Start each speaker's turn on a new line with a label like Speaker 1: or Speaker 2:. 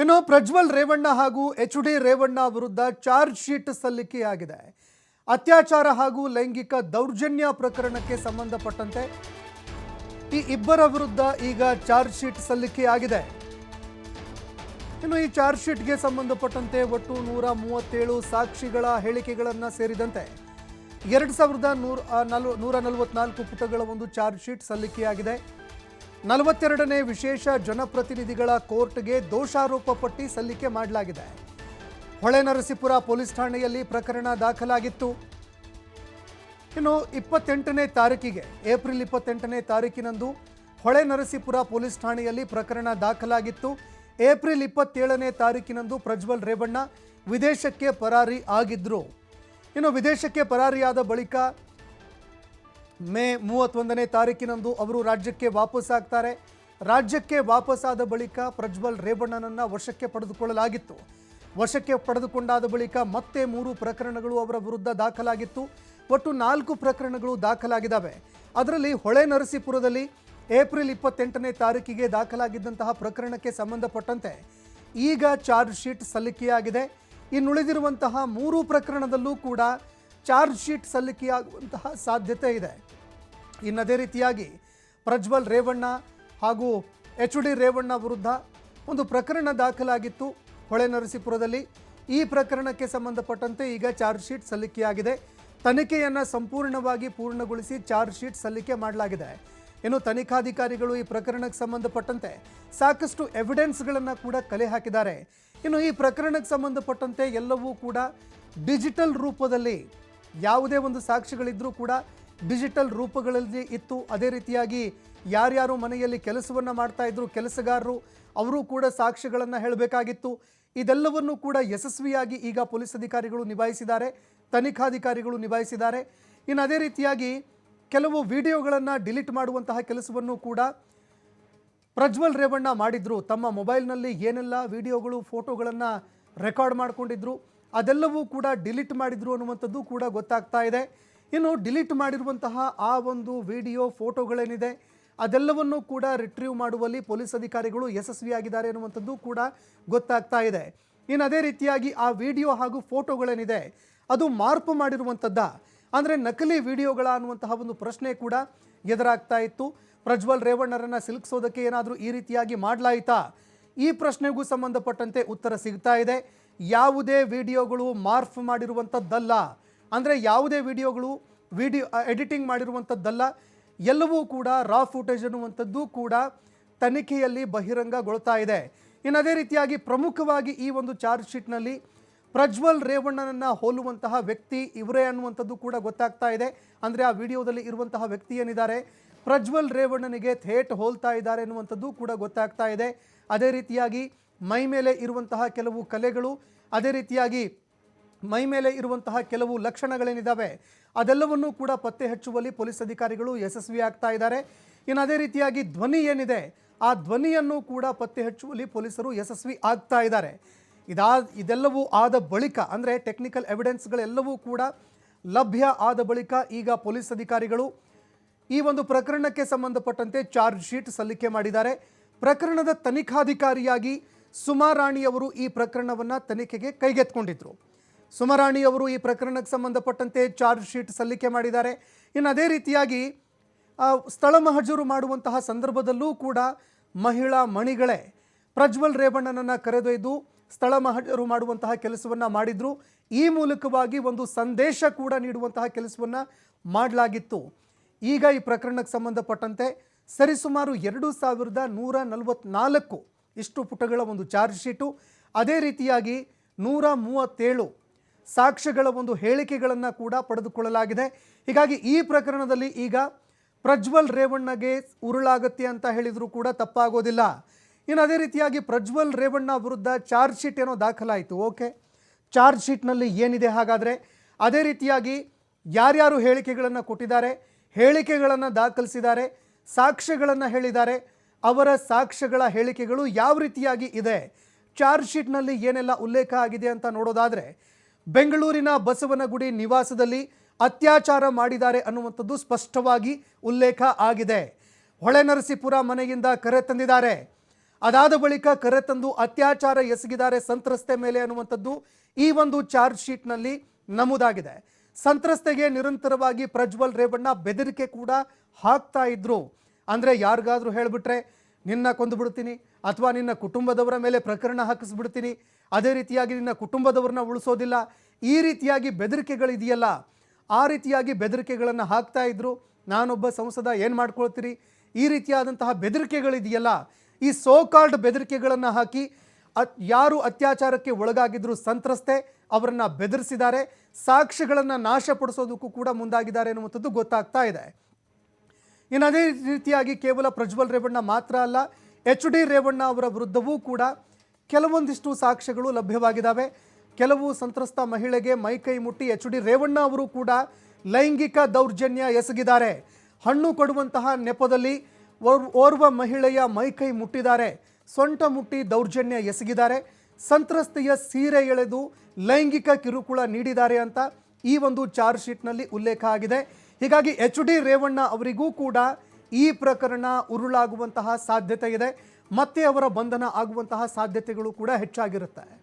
Speaker 1: ಇನ್ನು ಪ್ರಜ್ವಲ್ ರೇವಣ್ಣ ಹಾಗೂ H D Revanna ವಿರುದ್ಧ ಚಾರ್ಜ್ ಶೀಟ್ ಸಲ್ಲಿಕೆಯಾಗಿದೆ. ಅತ್ಯಾಚಾರ ಹಾಗೂ ಲೈಂಗಿಕ ದೌರ್ಜನ್ಯ ಪ್ರಕರಣಕ್ಕೆ ಸಂಬಂಧಪಟ್ಟಂತೆ ಈ ಇಬ್ಬರ ವಿರುದ್ಧ ಈಗ ಚಾರ್ಜ್ ಶೀಟ್ ಸಲ್ಲಿಕೆಯಾಗಿದೆ. ಇನ್ನು ಈ ಚಾರ್ಜ್ ಶೀಟ್ಗೆ ಸಂಬಂಧಪಟ್ಟಂತೆ ಒಟ್ಟು ನೂರ ಮೂವತ್ತೇಳು ಸಾಕ್ಷಿಗಳ ಹೇಳಿಕೆಗಳನ್ನು ಸೇರಿದಂತೆ ಎರಡು ಸಾವಿರದ ನೂರ ನಲ್ವ ನೂರ ನಲವತ್ನಾಲ್ಕು ಪುಟಗಳ ಒಂದು ಚಾರ್ಜ್ ಶೀಟ್ ಸಲ್ಲಿಕೆಯಾಗಿದೆ. ನಲವತ್ತೆರಡನೇ ವಿಶೇಷ ಜನಪ್ರತಿನಿಧಿಗಳ ಕೋರ್ಟ್ಗೆ ದೋಷಾರೋಪ ಪಟ್ಟಿ ಸಲ್ಲಿಕೆ ಮಾಡಲಾಗಿದೆ. ಹೊಳೆನರಸೀಪುರ ಪೊಲೀಸ್ ಠಾಣೆಯಲ್ಲಿ ಪ್ರಕರಣ ದಾಖಲಾಗಿತ್ತು. ಇನ್ನು ಇಪ್ಪತ್ತೆಂಟನೇ ತಾರೀಕಿಗೆ, ಏಪ್ರಿಲ್ ಇಪ್ಪತ್ತೆಂಟನೇ ತಾರೀಕಿನಂದು ಹೊಳೆ ನರಸೀಪುರ ಪೊಲೀಸ್ ಠಾಣೆಯಲ್ಲಿ ಪ್ರಕರಣ ದಾಖಲಾಗಿತ್ತು. ಏಪ್ರಿಲ್ ಇಪ್ಪತ್ತೇಳನೇ ತಾರೀಕಿನಂದು ಪ್ರಜ್ವಲ್ ರೇವಣ್ಣ ವಿದೇಶಕ್ಕೆ ಪರಾರಿ ಆಗಿದ್ರು. ಇನ್ನು ವಿದೇಶಕ್ಕೆ ಪರಾರಿಯಾದ ಬಳಿಕ ಮೇ ಮೂವತ್ತೊಂದನೇ ತಾರೀಕಿನಂದು ಅವರು ರಾಜ್ಯಕ್ಕೆ ವಾಪಸ್ ಆಗ್ತಾರೆ. ರಾಜ್ಯಕ್ಕೆ ವಾಪಸ್ಸಾದ ಬಳಿಕ ಪ್ರಜ್ವಲ್ ರೇವಣ್ಣನನ್ನ ವಶಕ್ಕೆ ಪಡೆದುಕೊಳ್ಳಲಾಗಿತ್ತು. ವಶಕ್ಕೆ ಪಡೆದುಕೊಂಡಾದ ಬಳಿಕ ಮತ್ತೆ ಮೂರು ಪ್ರಕರಣಗಳು ಅವರ ವಿರುದ್ಧ ದಾಖಲಾಗಿತ್ತು. ಒಟ್ಟು ನಾಲ್ಕು ಪ್ರಕರಣಗಳು ದಾಖಲಾಗಿದ್ದಾವೆ. ಅದರಲ್ಲಿ ಹೊಳೆ ನರಸೀಪುರದಲ್ಲಿ ಏಪ್ರಿಲ್ ಇಪ್ಪತ್ತೆಂಟನೇ ತಾರೀಕಿಗೆ ದಾಖಲಾಗಿದ್ದಂತಹ ಪ್ರಕರಣಕ್ಕೆ ಸಂಬಂಧಪಟ್ಟಂತೆ ಈಗ ಚಾರ್ಜ್ ಶೀಟ್ ಸಲ್ಲಿಕೆಯಾಗಿದೆ. ಇನ್ನುಳಿದಿರುವಂತಹ ಮೂರು ಪ್ರಕರಣದಲ್ಲೂ ಕೂಡ ಚಾರ್ಜ್ ಶೀಟ್ ಸಲ್ಲಿಕೆಯಾಗುವಂತಹ ಸಾಧ್ಯತೆ ಇದೆ. ಇನ್ನು ಅದೇ ರೀತಿಯಾಗಿ ಪ್ರಜ್ವಲ್ ರೇವಣ್ಣ ಹಾಗೂ ಎಚ್ ಡಿ ರೇವಣ್ಣ ವಿರುದ್ಧ ಒಂದು ಪ್ರಕರಣ ದಾಖಲಾಗಿತ್ತು ಹೊಳೆ ನರಸೀಪುರದಲ್ಲಿ. ಈ ಪ್ರಕರಣಕ್ಕೆ ಸಂಬಂಧಪಟ್ಟಂತೆ ಈಗ ಚಾರ್ಜ್ ಶೀಟ್ ಸಲ್ಲಿಕೆಯಾಗಿದೆ. ತನಿಖೆಯನ್ನು ಸಂಪೂರ್ಣವಾಗಿ ಪೂರ್ಣಗೊಳಿಸಿ ಚಾರ್ಜ್ ಶೀಟ್ ಸಲ್ಲಿಕೆ ಮಾಡಲಾಗಿದೆ. ಇನ್ನು ತನಿಖಾಧಿಕಾರಿಗಳು ಈ ಪ್ರಕರಣಕ್ಕೆ ಸಂಬಂಧಪಟ್ಟಂತೆ ಸಾಕಷ್ಟು ಎವಿಡೆನ್ಸ್ಗಳನ್ನು ಕೂಡ ಕಲೆ ಹಾಕಿದ್ದಾರೆ. ಇನ್ನು ಈ ಪ್ರಕರಣಕ್ಕೆ ಸಂಬಂಧಪಟ್ಟಂತೆ ಎಲ್ಲವೂ ಕೂಡ ಡಿಜಿಟಲ್ ರೂಪದಲ್ಲಿ ಯಾವುದೇ ಒಂದು ಸಾಕ್ಷಿಗಳಿದ್ರೂ ಕೂಡ ಡಿಜಿಟಲ್ ರೂಪಗಳಲ್ಲಿ ಇತ್ತು. ಅದೇ ರೀತಿಯಾಗಿ ಯಾರ್ಯಾರು ಮನೆಯಲ್ಲಿ ಕೆಲಸವನ್ನು ಮಾಡ್ತಾ ಇದ್ರು, ಕೆಲಸಗಾರರು, ಅವರು ಕೂಡ ಸಾಕ್ಷಿಗಳನ್ನು ಹೇಳಬೇಕಾಗಿತ್ತು. ಇದೆಲ್ಲವನ್ನು ಕೂಡ ಯಶಸ್ವಿಯಾಗಿ ಈಗ ಪೊಲೀಸ್ ಅಧಿಕಾರಿಗಳು ನಿಭಾಯಿಸಿದ್ದಾರೆ, ತನಿಖಾಧಿಕಾರಿಗಳು ನಿಭಾಯಿಸಿದ್ದಾರೆ. ಇನ್ನು ಅದೇ ರೀತಿಯಾಗಿ ಕೆಲವು ವಿಡಿಯೋಗಳನ್ನು ಡಿಲೀಟ್ ಮಾಡುವಂತಹ ಕೆಲಸವನ್ನು ಕೂಡ ಪ್ರಜ್ವಲ್ ರೇವಣ್ಣ ಮಾಡಿದ್ರು. ತಮ್ಮ ಮೊಬೈಲ್ನಲ್ಲಿ ಏನೆಲ್ಲ ವಿಡಿಯೋಗಳು, ಫೋಟೋಗಳನ್ನು ರೆಕಾರ್ಡ್ ಮಾಡ್ಕೊಂಡಿದ್ರು. ಅದೆಲ್ಲವೂ ಕೂಡ ಡಿಲೀಟ್ ಮಾಡಿದ್ರು ಅನ್ನುವಂಥದ್ದು ಕೂಡ ಗೊತ್ತಾಗ್ತಾ ಇದೆ. ಇನ್ನು ಡಿಲೀಟ್ ಮಾಡಿರುವಂತಹ ಆ ಒಂದು ವಿಡಿಯೋ, ಫೋಟೋಗಳೇನಿದೆ, ಅದೆಲ್ಲವನ್ನೂ ಕೂಡ ರಿಟ್ರೀವ್ ಮಾಡುವಲ್ಲಿ ಪೊಲೀಸ್ ಅಧಿಕಾರಿಗಳು ಯಶಸ್ವಿಯಾಗಿದ್ದಾರೆ ಅನ್ನುವಂಥದ್ದು ಕೂಡ ಗೊತ್ತಾಗ್ತಾ ಇದೆ. ಇನ್ನು ಅದೇ ರೀತಿಯಾಗಿ ಆ ವಿಡಿಯೋ ಹಾಗೂ ಫೋಟೋಗಳೇನಿದೆ, ಅದು ಮಾರ್ಪು ಮಾಡಿರುವಂಥದ್ದ? ಅಂದರೆ ನಕಲಿ ವಿಡಿಯೋಗಳ ಅನ್ನುವಂತಹ ಒಂದು ಪ್ರಶ್ನೆ ಕೂಡ ಎದುರಾಗ್ತಾ ಇತ್ತು. ಪ್ರಜ್ವಲ್ ರೇವಣ್ಣರನ್ನು ಸಿಲುಕಿಸೋದಕ್ಕೆ ಏನಾದರೂ ಈ ರೀತಿಯಾಗಿ ಮಾಡಲಾಯಿತಾ? ಈ ಪ್ರಶ್ನೆಗೂ ಸಂಬಂಧಪಟ್ಟಂತೆ ಉತ್ತರ ಸಿಗ್ತಾ ಇದೆ. ಯಾವುದೇ ವಿಡಿಯೋಗಳು ಮಾರ್ಫ್ ಮಾಡಿರುವಂಥದ್ದಲ್ಲ. ಅಂದರೆ ಯಾವುದೇ ವಿಡಿಯೋಗಳು ವಿಡಿಯೋ ಎಡಿಟಿಂಗ್ ಮಾಡಿರುವಂಥದ್ದಲ್ಲ. ಎಲ್ಲವೂ ಕೂಡ, ರಾ ಫುಟೇಜ್ ಅನ್ನುವಂಥದ್ದು ಕೂಡ ತನಿಖೆಯಲ್ಲಿ ಬಹಿರಂಗಗೊಳ್ತಾ ಇದೆ. ಇನ್ನು ಅದೇ ರೀತಿಯಾಗಿ ಪ್ರಮುಖವಾಗಿ ಈ ಒಂದು ಚಾರ್ಜ್ ಶೀಟ್ನಲ್ಲಿ ಪ್ರಜ್ವಲ್ ರೇವಣ್ಣನನ್ನು ಹೋಲುವಂತಹ ವ್ಯಕ್ತಿ ಇವರೇ ಅನ್ನುವಂಥದ್ದು ಕೂಡ ಗೊತ್ತಾಗ್ತಾ ಇದೆ. ಅಂದರೆ ಆ ವಿಡಿಯೋದಲ್ಲಿ ಇರುವಂತಹ ವ್ಯಕ್ತಿ ಏನಿದ್ದಾರೆ? ಪ್ರಜ್ವಲ್ ರೇವಣ್ಣನಿಗೆ ಥೇಟ್ ಹೋಲ್ತಾ ಇದ್ದಾರೆ ಅನ್ನುವಂಥದ್ದು ಕೂಡ ಗೊತ್ತಾಗ್ತಾ ಇದೆ. ಅದೇ ರೀತಿಯಾಗಿ ಮೈ ಮೇಲೆ ಇರುವಂತಹ ಕೆಲವು ಕಲೆಗಳು ಅದೇ ರೀತಿಯಾಗಿ ಮೈ ಮೇಲೆ ಇರುವಂತಹ ಕೆಲವು ಲಕ್ಷಣಗಳೇನಿದ್ದಾವೆ ಅದೆಲ್ಲವನ್ನೂ ಕೂಡ ಪತ್ತೆ ಹಚ್ಚುವಲ್ಲಿ ಪೊಲೀಸ್ ಅಧಿಕಾರಿಗಳು ಯಶಸ್ವಿ ಆಗ್ತಾ ಇದ್ದಾರೆ. ಇನ್ನು ಅದೇ ರೀತಿಯಾಗಿ ಧ್ವನಿ ಏನಿದೆ, ಆ ಧ್ವನಿಯನ್ನು ಕೂಡ ಪತ್ತೆ ಹಚ್ಚುವಲ್ಲಿ ಪೊಲೀಸರು ಯಶಸ್ವಿ ಆಗ್ತಾ ಇದ್ದಾರೆ. ಇದಾ, ಇದೆಲ್ಲವೂ ಆದ ಬಳಿಕ, ಅಂದರೆ ಟೆಕ್ನಿಕಲ್ ಎವಿಡೆನ್ಸ್ಗಳೆಲ್ಲವೂ ಕೂಡ ಲಭ್ಯ ಆದ ಬಳಿಕ ಈಗ ಪೊಲೀಸ್ ಅಧಿಕಾರಿಗಳು ಈ ಒಂದು ಪ್ರಕರಣಕ್ಕೆ ಸಂಬಂಧಪಟ್ಟಂತೆ ಚಾರ್ಜ್ ಶೀಟ್ ಸಲ್ಲಿಕೆ ಮಾಡಿದ್ದಾರೆ. ಪ್ರಕರಣದ ತನಿಖಾಧಿಕಾರಿಯಾಗಿ ಸುಮಾರಾಣಿ ಅವರು ಈ ಪ್ರಕರಣವನ್ನು ತನಿಖೆಗೆ ಕೈಗೆತ್ಕೊಂಡಿದ್ರು ಸುಮಾರಾಣಿಯವರು ಈ ಪ್ರಕರಣಕ್ಕೆ ಸಂಬಂಧಪಟ್ಟಂತೆ ಚಾರ್ಜ್ ಶೀಟ್ ಸಲ್ಲಿಕೆ ಮಾಡಿದ್ದಾರೆ. ಇನ್ನು ಅದೇ ರೀತಿಯಾಗಿ ಸ್ಥಳ ಮಹಜೂರು ಮಾಡುವಂತಹ ಸಂದರ್ಭದಲ್ಲೂ ಕೂಡ ಮಹಿಳಾ ಮಣಿಗಳೇ ಪ್ರಜ್ವಲ್ ರೇವಣ್ಣನನ್ನು ಕರೆದೊಯ್ದು ಸ್ಥಳ ಮಹಜರು ಮಾಡುವಂತಹ ಕೆಲಸವನ್ನು ಮಾಡಿದ್ರು. ಈ ಮೂಲಕವಾಗಿ ಒಂದು ಸಂದೇಶ ಕೂಡ ನೀಡುವಂತಹ ಕೆಲಸವನ್ನು ಮಾಡಲಾಗಿತ್ತು. ಈಗ ಈ ಪ್ರಕರಣಕ್ಕೆ ಸಂಬಂಧಪಟ್ಟಂತೆ ಸರಿಸುಮಾರು ಎರಡು ಸಾವಿರದ ನೂರ ನಲವತ್ನಾಲ್ಕು ಇಷ್ಟು ಪುಟಗಳ ಒಂದು ಚಾರ್ಜ್ ಶೀಟು. ಅದೇ ರೀತಿಯಾಗಿ ನೂರ ಮೂವತ್ತೇಳು ಸಾಕ್ಷ್ಯಗಳ ಒಂದು ಹೇಳಿಕೆಗಳನ್ನು ಕೂಡ ಪಡೆದುಕೊಳ್ಳಲಾಗಿದೆ. ಹೀಗಾಗಿ ಈ ಪ್ರಕರಣದಲ್ಲಿ ಈಗ ಪ್ರಜ್ವಲ್ ರೇವಣ್ಣಗೆ ಉರುಳಾಗತ್ತೆ ಅಂತ ಹೇಳಿದರೂ ಕೂಡ ತಪ್ಪಾಗೋದಿಲ್ಲ. ಇನ್ನು ಅದೇ ರೀತಿಯಾಗಿ ಪ್ರಜ್ವಲ್ ರೇವಣ್ಣ ವಿರುದ್ಧ ಚಾರ್ಜ್ ಶೀಟ್ ಏನೋ ದಾಖಲಾಯಿತು. ಓಕೆ. ಚಾರ್ಜ್ ಶೀಟ್ನಲ್ಲಿ ಏನಿದೆ ಹಾಗಾದರೆ? ಅದೇ ರೀತಿಯಾಗಿ ಯಾರ್ಯಾರು ಹೇಳಿಕೆಗಳನ್ನು ಕೊಟ್ಟಿದ್ದಾರೆ? ಹೇಳಿಕೆಗಳನ್ನು ದಾಖಲಿಸಿದ್ದಾರೆ, ಸಾಕ್ಷ್ಯಗಳನ್ನು ಹೇಳಿದ್ದಾರೆ ಅವರ ಸಾಕ್ಷ್ಯಗಳ ಹೇಳಿಕೆಗಳು ಯಾವ ರೀತಿಯಾಗಿ ಇದೆ? ಚಾರ್ಜ್ ಶೀಟ್ನಲ್ಲಿ ಏನೆಲ್ಲ ಉಲ್ಲೇಖ ಆಗಿದೆ ಅಂತ ನೋಡೋದಾದರೆ, ಬೆಂಗಳೂರಿನ ಬಸವನಗುಡಿ ನಿವಾಸದಲ್ಲಿ ಅತ್ಯಾಚಾರ ಮಾಡಿದ್ದಾರೆ ಅನ್ನುವಂಥದ್ದು ಸ್ಪಷ್ಟವಾಗಿ ಉಲ್ಲೇಖ ಆಗಿದೆ. ಹೊಳೆನರಸೀಪುರ ಮನೆಯಿಂದ ಕರೆ ತಂದಿದ್ದಾರೆ. ಅದಾದ ಬಳಿಕ ಕರೆ ತಂದು ಅತ್ಯಾಚಾರ ಎಸಗಿದ್ದಾರೆ ಸಂತ್ರಸ್ತೆ ಮೇಲೆ ಅನ್ನುವಂಥದ್ದು ಈ ಒಂದು ಚಾರ್ಜ್ ಶೀಟ್ನಲ್ಲಿ ನಮೂದಾಗಿದೆ. ಸಂತ್ರಸ್ತೆಗೆ ನಿರಂತರವಾಗಿ ಪ್ರಜ್ವಲ್ ರೇವಣ್ಣ ಬೆದರಿಕೆ ಕೂಡ ಹಾಕ್ತಾ ಇದ್ರು. ಅಂದರೆ ಯಾರಿಗಾದರೂ ಹೇಳಿಬಿಟ್ರೆ ನಿನ್ನ ಕೊಂದು ಬಿಡ್ತೀನಿ ಅಥವಾ ನಿನ್ನ ಕುಟುಂಬದವರ ಮೇಲೆ ಪ್ರಕರಣ ಹಾಕಿಸ್ಬಿಡ್ತೀನಿ. ಅದೇ ರೀತಿಯಾಗಿ ನಿನ್ನ ಕುಟುಂಬದವ್ರನ್ನ ಉಳಿಸೋದಿಲ್ಲ. ಈ ರೀತಿಯಾಗಿ ಬೆದರಿಕೆಗಳಿದೆಯಲ್ಲ. ಆ ರೀತಿಯಾಗಿ ಬೆದರಿಕೆಗಳನ್ನು ಹಾಕ್ತಾ ಇದ್ರು. ನಾನೊಬ್ಬ ಸಂಸದ ಏನು ಮಾಡ್ಕೊಳ್ತೀರಿ? ಈ ರೀತಿಯಾದಂತಹ ಬೆದರಿಕೆಗಳಿದೆಯಲ್ಲ. ಈ ಸೋ ಕಾಲ್ಡ್ ಬೆದರಿಕೆಗಳನ್ನು ಹಾಕಿ ಯಾರು ಅತ್ಯಾಚಾರಕ್ಕೆ ಒಳಗಾಗಿದ್ರು ಸಂತ್ರಸ್ತೆ ಅವರನ್ನು ಬೆದರಿಸಿದ್ದಾರೆ. ಸಾಕ್ಷಿಗಳನ್ನು ನಾಶಪಡಿಸೋದಕ್ಕೂ ಕೂಡ ಮುಂದಾಗಿದ್ದಾರೆ ಅನ್ನುವಂಥದ್ದು ಗೊತ್ತಾಗ್ತಾ ಇದೆ. ಇನ್ನು ಅದೇ ರೀತಿಯಾಗಿ ಕೇವಲ ಪ್ರಜ್ವಲ್ ರೇವಣ್ಣ ಮಾತ್ರ ಅಲ್ಲ, ಎಚ್ ಡಿ ರೇವಣ್ಣ ಅವರ ವಿರುದ್ಧವೂ ಕೂಡ ಕೆಲವೊಂದಿಷ್ಟು ಸಾಕ್ಷ್ಯಗಳು ಲಭ್ಯವಾಗಿದ್ದಾವೆ. ಕೆಲವು ಸಂತ್ರಸ್ತ ಮಹಿಳೆಗೆ ಮೈಕೈ ಮುಟ್ಟಿ ಎಚ್ ಡಿ ರೇವಣ್ಣ ಅವರು ಕೂಡ ಲೈಂಗಿಕ ದೌರ್ಜನ್ಯ ಎಸಗಿದ್ದಾರೆ. ಹಣ್ಣು ಕೊಡುವಂತಹ ನೆಪದಲ್ಲಿ ಓರ್- ಓರ್ವ ಮಹಿಳೆಯ ಮೈಕೈ ಮುಟ್ಟಿದ್ದಾರೆ. ಸೊಂಟ ಮುಟ್ಟಿ ದೌರ್ಜನ್ಯ ಎಸಗಿದ್ದಾರೆ. ಸಂತ್ರಸ್ತೆಯ ಸೀರೆ ಎಳೆದು ಲೈಂಗಿಕ ಕಿರುಕುಳ ನೀಡಿದ್ದಾರೆ ಅಂತ ಈ ಒಂದು ಚಾರ್ಜ್ ಶೀಟ್ನಲ್ಲಿ ಉಲ್ಲೇಖ ಆಗಿದೆ. ಹೀಗಾಗಿ ಎಚ್ ಡಿ ರೇವಣ್ಣ ಅವರಿಗೂ ಕೂಡ ಈ ಪ್ರಕರಣ ಉರುಳಾಗುವಂತಹ ಸಾಧ್ಯತೆ ಇದೆ. ಮತ್ತೆ ಅವರ ಬಂಧನ ಆಗುವಂತಹ ಸಾಧ್ಯತೆಗಳು ಕೂಡ ಹೆಚ್ಚಾಗಿರುತ್ತೆ.